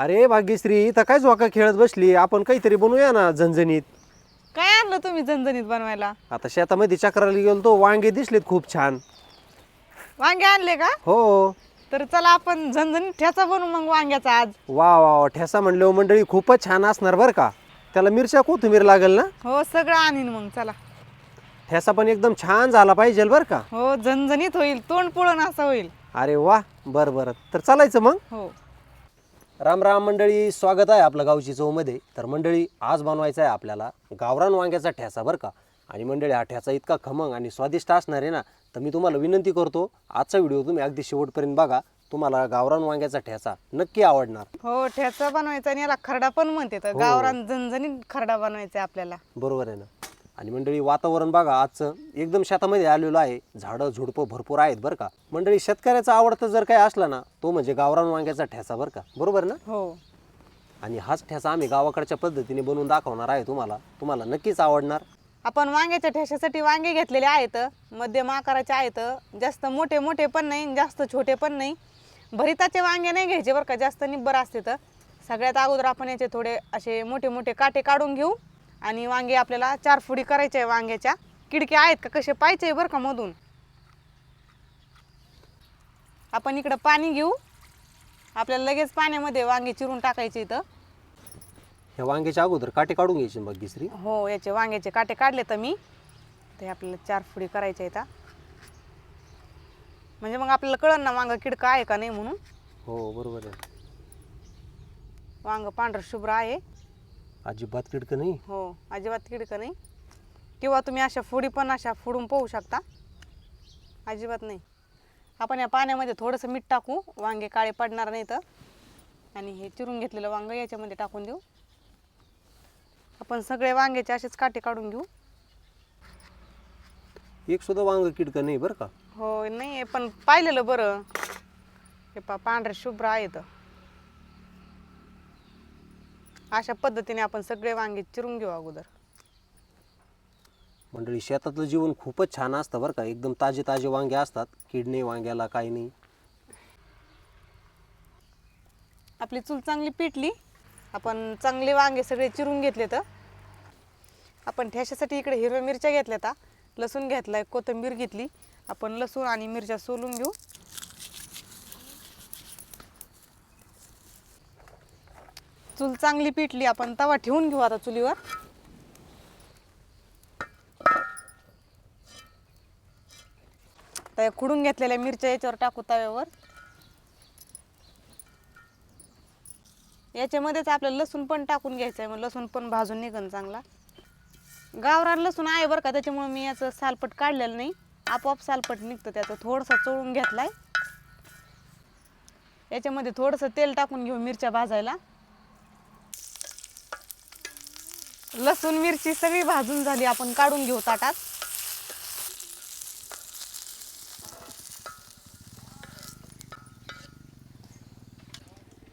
अरे भाग्यश्री इथं काय झोका खेळत बसली? आपण काहीतरी बनवूया ना झणझणीत. काय आणलं तुम्ही झणझणीत बनवायला? आता शेतामध्ये चक्राला गेलो तो वांगे दिसलेत खूप छान. वांगे आणले का? हो. तर चला आपण झणझणीत ठ्याचा बनवू मग वांग्याचा आज. वा वा वा ठेसा म्हणल्यावर मंडळी खूपच छान असणार बरं का? त्याला मिरच्या कोथिंबीर लागेल ना? हो सगळं आणीन मग चला. ठेसा पण एकदम छान झाला पाहिजे बरं का? हो झणझणीत होईल तोंड पुळण असं होईल. अरे वा बरं बरं. तर चालायचं मग? हो. राम राम मंडळी स्वागत आहे आपलं गावची चौमध्ये. तर मंडळी आज बनवायचा आहे आपल्याला गावरान वांग्याचा ठ्यासा बरं का? आणि मंडळी हा ठ्यासा इतका खमंग आणि स्वादिष्ट असणार आहे ना तर मी तुम्हाला विनंती करतो आजचा व्हिडिओ तुम्ही अगदी शेवटपर्यंत बघा. तुम्हाला गावरान वांग्याचा ठ्यासा नक्की आवडणार. हो ठ्याचा बनवायचा आणि याला खरडा पण म्हणते. तर गावरान झणझणीत खरडा बनवायचा आहे आपल्याला. बरोबर आहे ना. आणि मंडळी वातावरण बघा आजचं एकदम शेतामध्ये आलेलं आहे. झाडं झुडपं भरपूर आहेत बरं का. मंडळी शेतकऱ्याचा आवडतं जर काही असला ना तो म्हणजे गावरान वांग्याचा ठ्यासा बरं का. बरोबर ना? हो. आणि हाच ठ्यासा आम्ही गावाकडच्या पद्धतीने बनवून दाखवणार आहे तुम्हाला. तुम्हाला नक्कीच आवडणार. आपण वांग्याच्या ठेशासाठी वांगे घेतलेले आहेत. मध्यम आकाराचे आहेत. जास्त मोठे मोठे पण नाही जास्त छोटे पण नाही. भरिताचे वांगे नाही घ्यायचे बरं का जास्त निब्बर असते तर. सगळ्यात अगोदर आपण याचे थोडे असे मोठे मोठे काटे काढून घेऊ. आणि वांगे आपल्याला चार फुडी करायचे आहे वांग्याच्या. किडके आहेत का? कसे पाहिजे बरं का मधून? आपण इकडं पाणी घेऊ. आपल्याला लगेच पाण्यामध्ये वांगे चिरून टाकायचे इथं. ह्या वांग्याच्या अगोदर काटे काढून घ्यायचे भाग्यश्री हो याचे वांग्याचे काटे काढले तर मी. ते आपल्याला चार फुडी करायचे आहेत हा. म्हणजे मग आपल्याला कळन ना वांग किडका आहे का नाही म्हणून. हो बरोबर आहे. वांग पांढरं शुभ्र आहे. अजिबात किडकं नाही. हो अजिबात किडकं नाही. किंवा तुम्ही अशा फुडी पण अशा फोडून पाहू शकता. अजिबात नाही. आपण या पाण्यामध्ये थोडंसं मीठ टाकू. वांगे काळे पडणार नाही तर आणि हे चिरून घेतलेलं वांग याच्यामध्ये टाकून देऊ. आपण सगळे वांग्याचे असेच काटे काढून घेऊ. एक सुद्धा वांग किडकं नाही बरं का? हो नाही पण पाहिलेलं बरं. हे पा पांढरे शुभ्र आहेत अशा पद्धतीने आपण सगळे वांगे चिरून घेऊ अगोदर. मंडळी शेतातलं जीवन खूपच छान असतं बरं का. एकदम ताजे ताजे वांगे असतात. कीड नाही वांग्याला काही नाही. आपली चूल चांगली पिटली. आपण चांगले वांगे सगळे चिरून घेतले तर आपण ठेशासाठी इकडे हिरव्या मिरच्या घेतल्या आता लसूण घेतलाय कोथिंबीर घेतली. आपण लसूण आणि मिरच्या सोलून घेऊ. चूल चांगली पिटली आपण तवा ठेवून घेऊ आता चुलीवर. तर खुडून घेतलेल्या मिरच्या याच्यावर टाकू तव्यावर. याच्यामध्येच आपल्याला लसूण पण टाकून घ्यायचं आहे मग लसूण पण भाजून निघन चांगला. गावरान लसूण आहे बरं का त्याच्यामुळे मी याचं सालपट काढलेलं नाही. आपोआप सालपट निघतं त्याचं थोडंसं चोळून घेतलाय. याच्यामध्ये थोडंसं तेल टाकून घेऊ मिरच्या भाजायला. लसूण मिरची सगळी भाजून झाली आपण काढून घेऊ ताटात.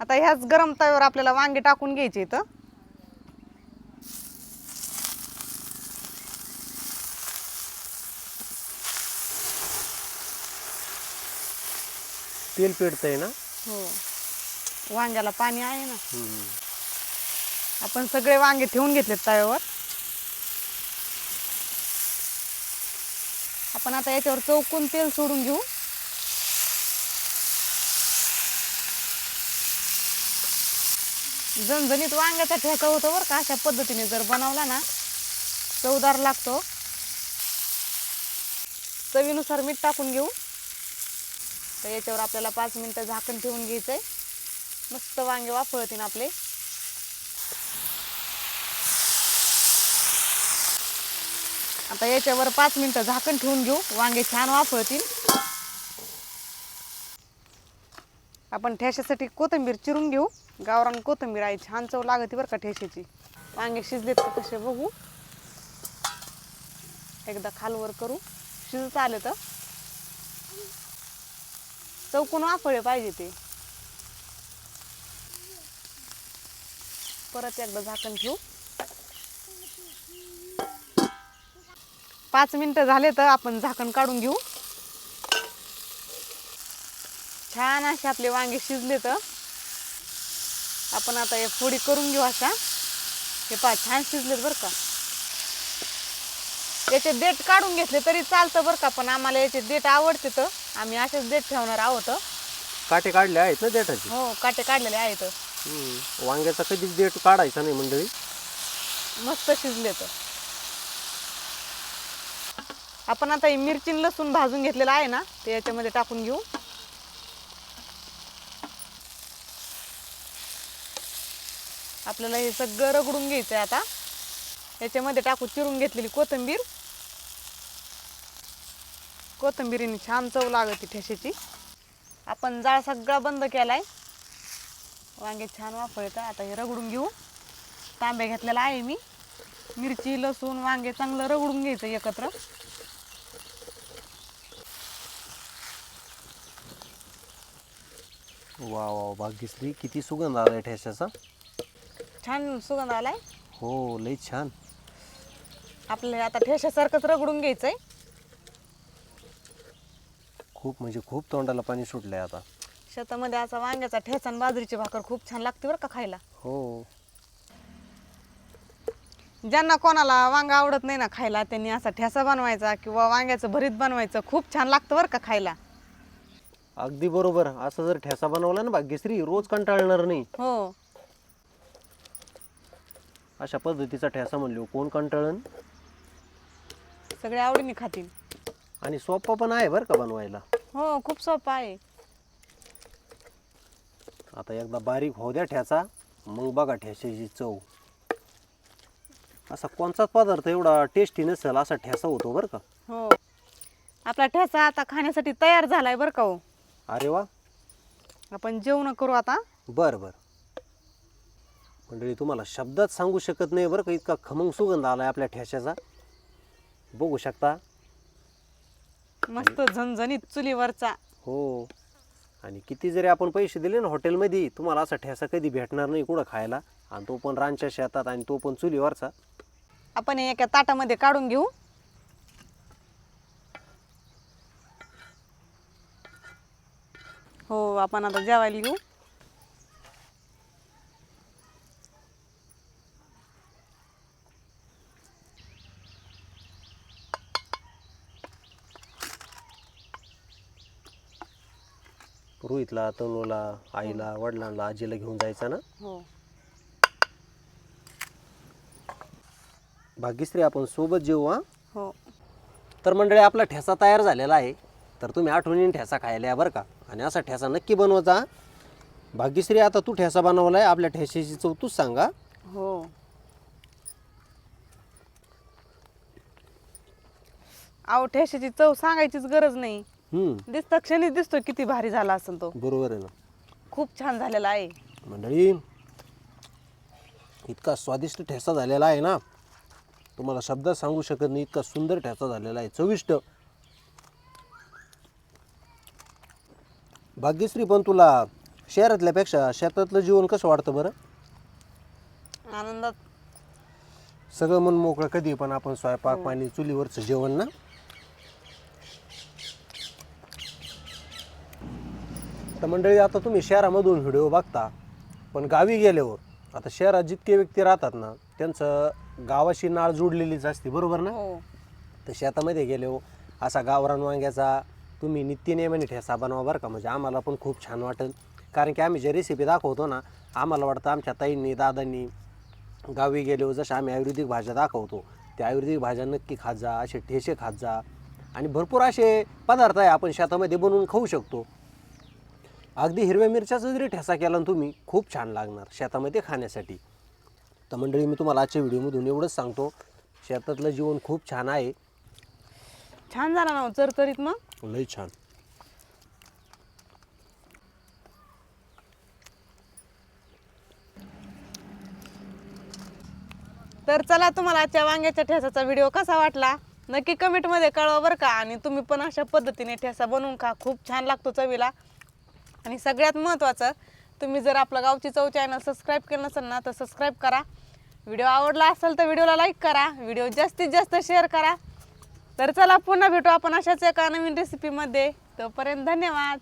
आता ह्याच गरम तव्यावर आपल्याला वांगे टाकून घ्यायचे इथं. तेल पेटतंय ना? हो. वांग्याला पाणी आहे ना. आपण सगळे वांगे ठेवून घेतलेत तव्यावर. आपण आता याच्यावर चौकून तेल सोडून घेऊ. झणझणीत वांग्याचा ठेचा होतो बरं का अशा पद्धतीने जर बनवला ना चवदार लागतो. चवीनुसार मीठ टाकून घेऊ. तर याच्यावर आपल्याला पाच मिनटं झाकण ठेवून घ्यायचं आहे मस्त वांगे वाफळतील आपले. आता याच्यावर पाच मिनटं झाकण ठेवून घेऊ. वांगे छान वाफळतील. आपण ठेशासाठी कोथिंबीर चिरून घेऊ. गावरान कोथिंबीर आहे छान चव लागते बरं का ठेशाची. वांगे शिजलेत का कसे बघू. एकदा खालवर करू. शिजत आले तर. चौकून वाफळे पाहिजे ते. परत एकदा झाकण ठेवू. पाच मिनिटं झाले तर आपण झाकण काढून घेऊ. छान असे आपले वांगे शिजले तर. आपण आता हे फोडी करून घेऊ अशा. हे पहा छान शिजलेत बरं का. याचे देठ काढून घेतले तरी चालतं बरं का पण आम्हाला याचे देठ आवडते तर. आम्ही असेच देठ ठेवणार आहोत. काटे काढले आहेत ना देठाचे? हो काटे काढलेले आहेत. वांग्याचा कधीच देठ काढायचा नाही मंडळी. मस्त शिजले तर आपण आता ही मिरची लसूण भाजून घेतलेलं आहे ना ते याच्यामध्ये टाकून घेऊ. आपल्याला हे सगळं रगडून घ्यायचं आहे आता. याच्यामध्ये टाकू चिरून घेतलेली कोथिंबीर. कोथिंबीरीने छान चव लागते ठेशीची. आपण जाळ सगळा बंद केलाय. वांगे छान वाफळतं आता हे रगडून घेऊ. तांबे घेतलेला आहे मी. मिरची लसूण वांगे चांगलं रगडून घ्यायचं एकत्र. वा वा भाग्यश्री किती सुगंध आलाय ठेशाचा छान सुगंध आलाय. हो लई छान. आपल्याला आता ठेशासारखंच रगडून घ्यायचंय. खूप म्हणजे खूप तोंडाला पाणी सुटलंय आता. शेतामध्ये असा वांग्याचा ठेचा आणि बाजरीची भाकर खूप छान लागते बरं का खायला. हो. ज्यांना कोणाला वांगा आवडत नाही ना खायला त्यांनी असा ठेसा बनवायचा किंवा वांग्याचं भरीत बनवायचं खूप छान लागतं बरं का खायला. अगदी बरोबर. असं जर ठेसा बनवला ना भाग्यश्री रोज कंटाळणार नाही. हो. अशा पद्धतीचा ठेसा म्हणलो कोण कंटाळन? सगळे आवडीने खातील. आणि सोपा पण आहे बरं का बनवायला. हो खूप सोपं आहे. आता एकदा बारीक होऊ द्या ठ्याचा मग बघा ठ्याच्याची चव. असा कोणताच पदार्थ एवढा टेस्टी नसेल असा ठेसा होतो बरं का. हो. आपला ठेसा आता खाण्यासाठी तयार झालाय बरं का हो. अरे वा. आपण जेवण करू आता. बरं बरं. मंडळी तुम्हाला शब्दात सांगू शकत नाही बरं का इतका खमंग सुगंध आलाय आपल्या ठेशाचा बघू शकता. मस्त झणझणीत चुलीवरचा. हो. आणि किती जरी आपण पैसे दिले ना हॉटेलमध्ये तुम्हाला असा ठेसा कधी भेटणार नाही कुठं खायला. आणि तो पण रानच्या शेतात आणि तो पण चुलीवरचा. आपण हे एका ताटामध्ये काढून घेऊ. हो आपण आता जेवायला घेऊ. रोहितला तनुला आईला वडिलांना आजीला घेऊन जायचा ना? हो. भाग्यश्री आपण सोबत जेवू हा? हो. तर मंडळी आपला ठेसा तयार झालेला आहे. तर तुम्ही आठवणीने ठेसा खायला या बरं का? आणि असा ठेसा नक्की बनवायचा भाग्यश्री आता तू ठेसा बनवलाय आपल्या ठेशाची चव तूच सांगा. हो. अहो ठेशाची चव सांगायचीच गरज नाही. हम्म. दिसतं क्षणीच दिसतो किती भारी झाला असेल तो. बरोबर आहे ना. खूप छान झालेला आहे. मंडळी इतका स्वादिष्ट ठेसा झालेला आहे ना. तुम्हाला शब्दात सांगू शकत नाही इतका सुंदर ठेसा झालेला आहे. चविष्ट. भाग्यश्री पण तुला शहरातल्यापेक्षा शेतातलं जीवन कसं वाटतं बरं? आनंदात. सगळं मन मोकळं कधी पण आपण स्वयंपाक पाणी चुलीवरचं जेवण ना? तर मंडळी आता तुम्ही शहरामधून व्हिडिओ बघता पण गावी गेल्यावर आता शहरात जितके व्यक्ती राहतात ना त्यांचं गावाशी नाळ जोडलेलीच असते बरोबर ना? हो. तर शेतामध्ये गेलो असा गावरान वांग्याचा तुम्ही नित्यनियमाने ठेसा बनवा बरं का? म्हणजे आम्हाला पण खूप छान वाटेल. कारण की आम्ही जे रेसिपी दाखवतो ना आम्हाला वाटतं आमच्या ताईंनी दादांनी गावी गेलो जसं आम्ही आयुर्वेदिक भाज्या दाखवतो त्या आयुर्वेदिक भाज्या नक्की खात जा असे ठेसे खात जा. आणि भरपूर असे पदार्थ आहे आपण शेतामध्ये बनवून खाऊ शकतो. अगदी हिरव्या मिरच्याचा जरी ठेसा केला ना तुम्ही खूप छान लागणार शेतामध्ये खाण्यासाठी. तर मंडळी मी तुम्हाला आजच्या व्हिडिओमधून एवढंच सांगतो शेतातलं जीवन खूप छान आहे. छान झाला ना हो, चरचरीत मग? लई छान तर चला तुम्हाला आजच्या वांग्याच्या ठेसाचा व्हिडिओ कसा वाटला? नक्की कमेंटमध्ये कळवा बरं का. आणि तुम्ही पण अशा पद्धतीने ठेसा बनवून खा. खूप छान लागतो चवीला. आणि सगळ्यात महत्त्वाचं तुम्ही जर आपलं गावची चव चॅनल सबस्क्राईब केलं नसेल ना तर सबस्क्राईब करा. व्हिडिओ आवडला असेल तर व्हिडिओला लाईक करा. व्हिडिओ जास्तीत जास्त शेअर करा. तर चला पुन्हा भेटू आपण अशाच एका नवीन रेसिपीमध्ये तोपर्यंत धन्यवाद.